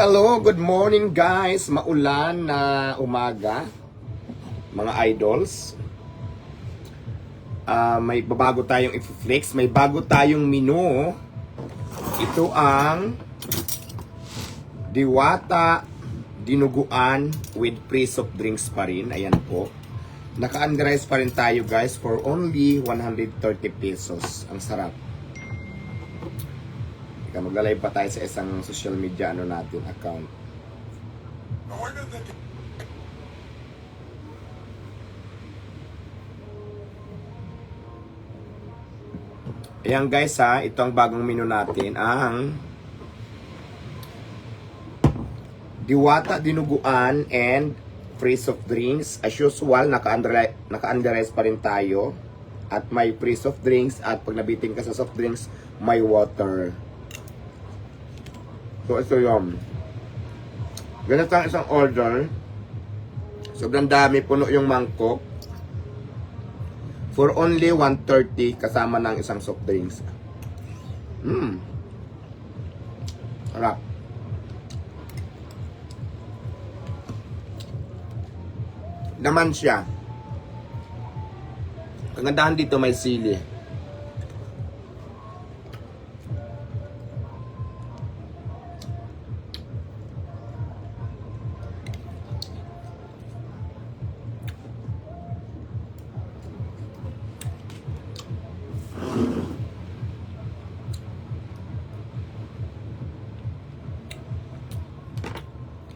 Hello, good morning guys. Maulan na umaga. Mga idols. Ah, may babago tayong i-flex. May bago tayong menu. Ito ang Diwata Dinuguan with free soft drinks pa rin. Ayan po. Naka-underize pa rin tayo guys for only 130 pesos. Ang sarap. Ika, magla-live pa tayo sa isang social media ano natin account. Ayan guys ha, ito ang bagong menu natin, ang Diwata Dinuguan and free soft drinks. As usual, naka-underize naka pa rin tayo. At may free soft drinks at pag nabitin ka sa soft drinks, may water. So, ito yun. Ganito ang isang order. Sobrang dami, puno yung mangkok. For only 130 kasama ng isang soft drinks. Mmm. Sarap. Naman siya. Kagandahan dito may sili.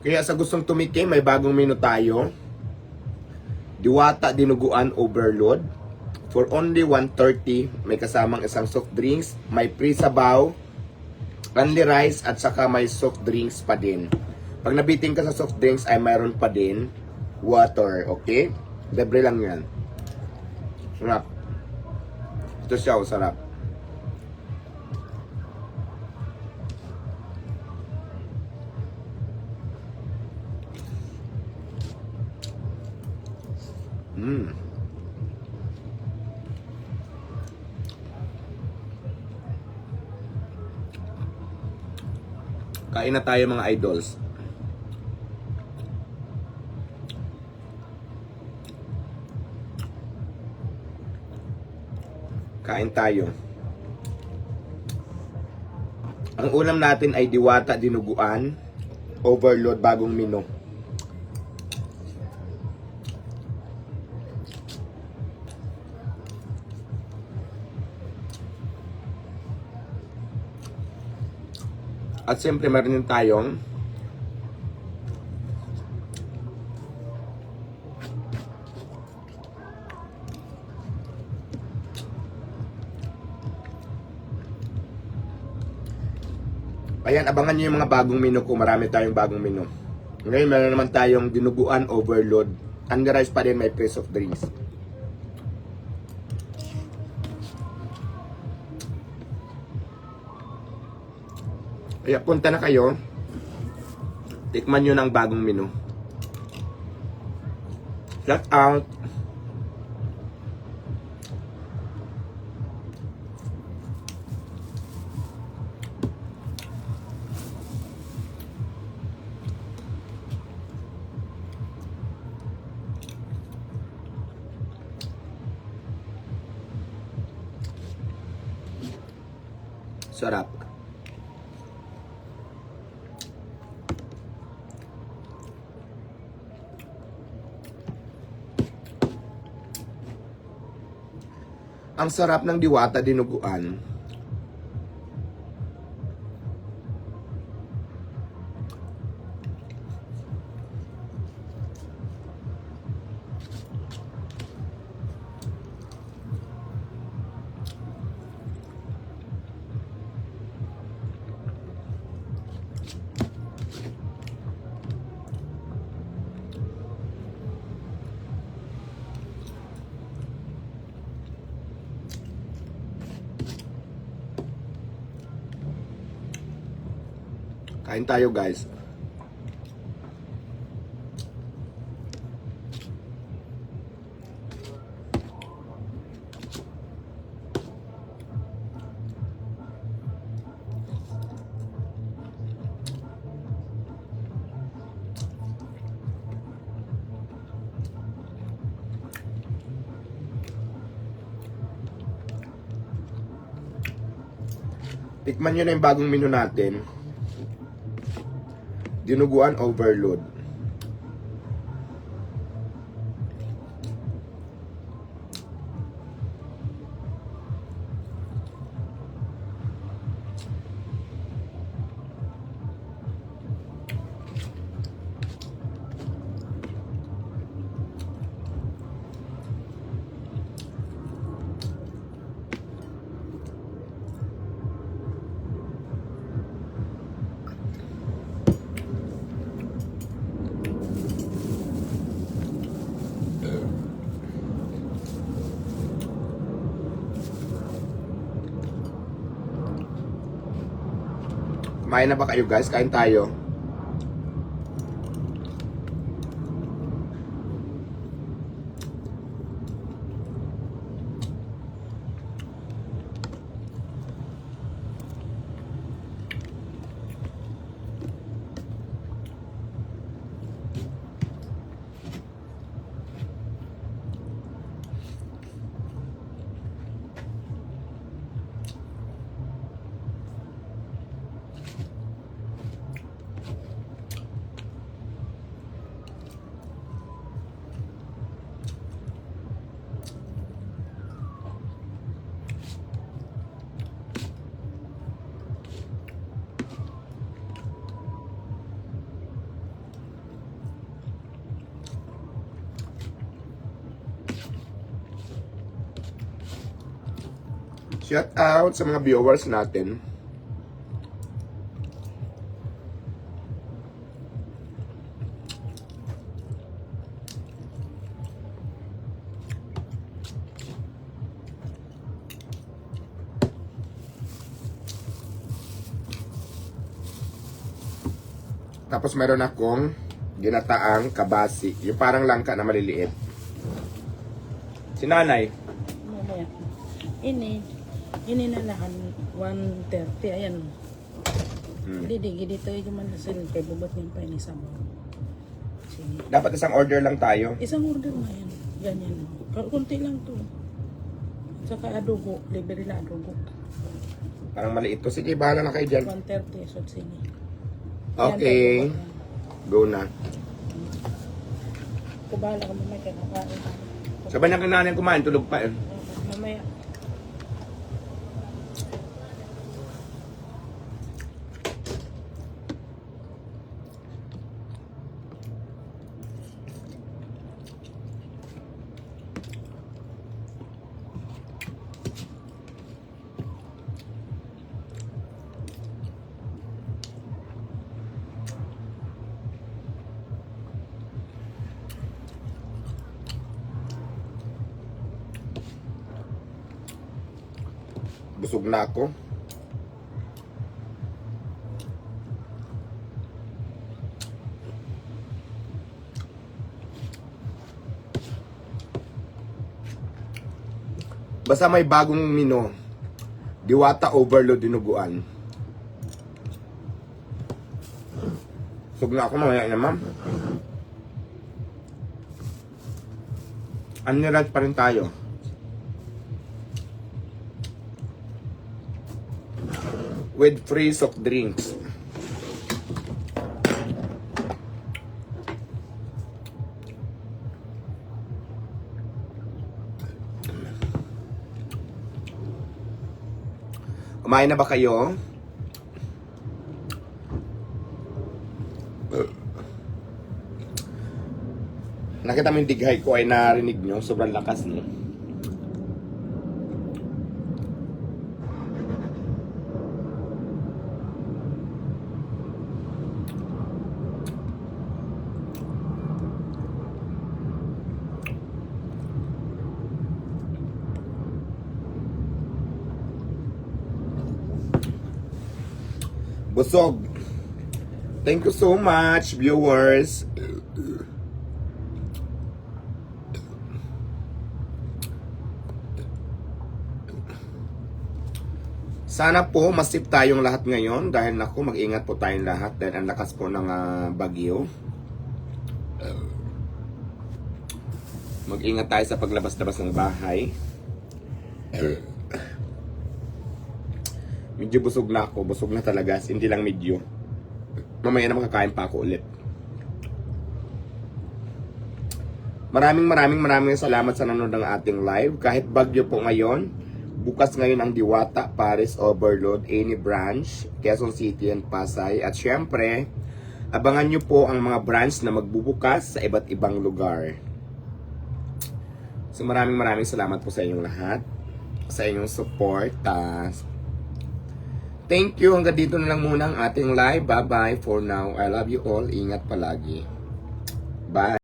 Kaya sa gustong tumikim, may bagong menu tayo. Diwata Dinuguan Overload. For only 130, may kasamang isang soft drinks, may free sabaw, only rice, at saka may soft drinks pa din. Pag nabiting ka sa soft drinks, ay mayroon pa din water, okay? Libre lang yan. Sarap. Ito siya, oh, sarap. Mm. Kain na tayo mga idols. Kain tayo. Ang ulam natin ay diwata dinuguan, overload bagong menu. At siyempre meron din tayong Ayan, abangan nyo yung mga bagong menu ko. Marami tayong bagong menu. Ngayon, meron naman tayong dinuguan overload. Under pa din may place of drinks. Kaya punta na kayo. Tikman nyo ng bagong menu. Shout out. Sarap. Ang sarap ng diwata dinuguan. Kain tayo guys. Tikman nyo na yung bagong menu natin. Dinuguan overload. Kumain na ba kayo guys? Kain tayo. Shout out sa mga viewers natin. Tapos meron akong ginataang kabasi. Yung parang langka na maliliit. Si nanay. Ini. Ini na lahan. 130. Ayan. Hmm. Hindi, di. Dito yung man sa kay bubot niyan pa ini sa Sige. Dapat isang order lang tayo. Isang order na yan. Ganyan. Kunti lang to. Saka adobo. Libre na adobo. Parang maliit to. Sige, bahala na kayo dyan. 130. So, sini. Okay. Go na. Kung bahala ka mamaya kinakain. Sabay na nanay kumain, tulog pa eh. Mamaya. Busog na ako. Basta may bagong mino. Diwata overload dinuguan. Busog na ako mamaya na ma'am. Unright pa rin tayo. With free soft drinks. Kumain na ba kayo? Nakita mo yung dighay ko ay narinig nyo. Sobrang lakas no. Busog. Thank you so much, viewers. Sana po masip tayong lahat ngayon dahil naku mag-ingat po tayong lahat dahil ang lakas po ng ah, bagyo. Mag-ingat tayo sa paglabas-labas ng bahay. Medyo busog na ako. Busog na talaga. Hindi lang medyo. Mamaya na makakain pa ako ulit. Maraming maraming maraming salamat sa nanonood ng ating live. Kahit bagyo po ngayon, bukas ngayon ang Diwata, Paris Overload, Any Branch, Quezon City and Pasay. At syempre, abangan nyo po ang mga branch na magbubukas sa iba't ibang lugar. So maraming maraming salamat po sa inyong lahat. Sa inyong support. ah, thank you. Hanggang dito na lang muna ang ating live. Bye-bye for now. I love you all. Ingat palagi. Bye.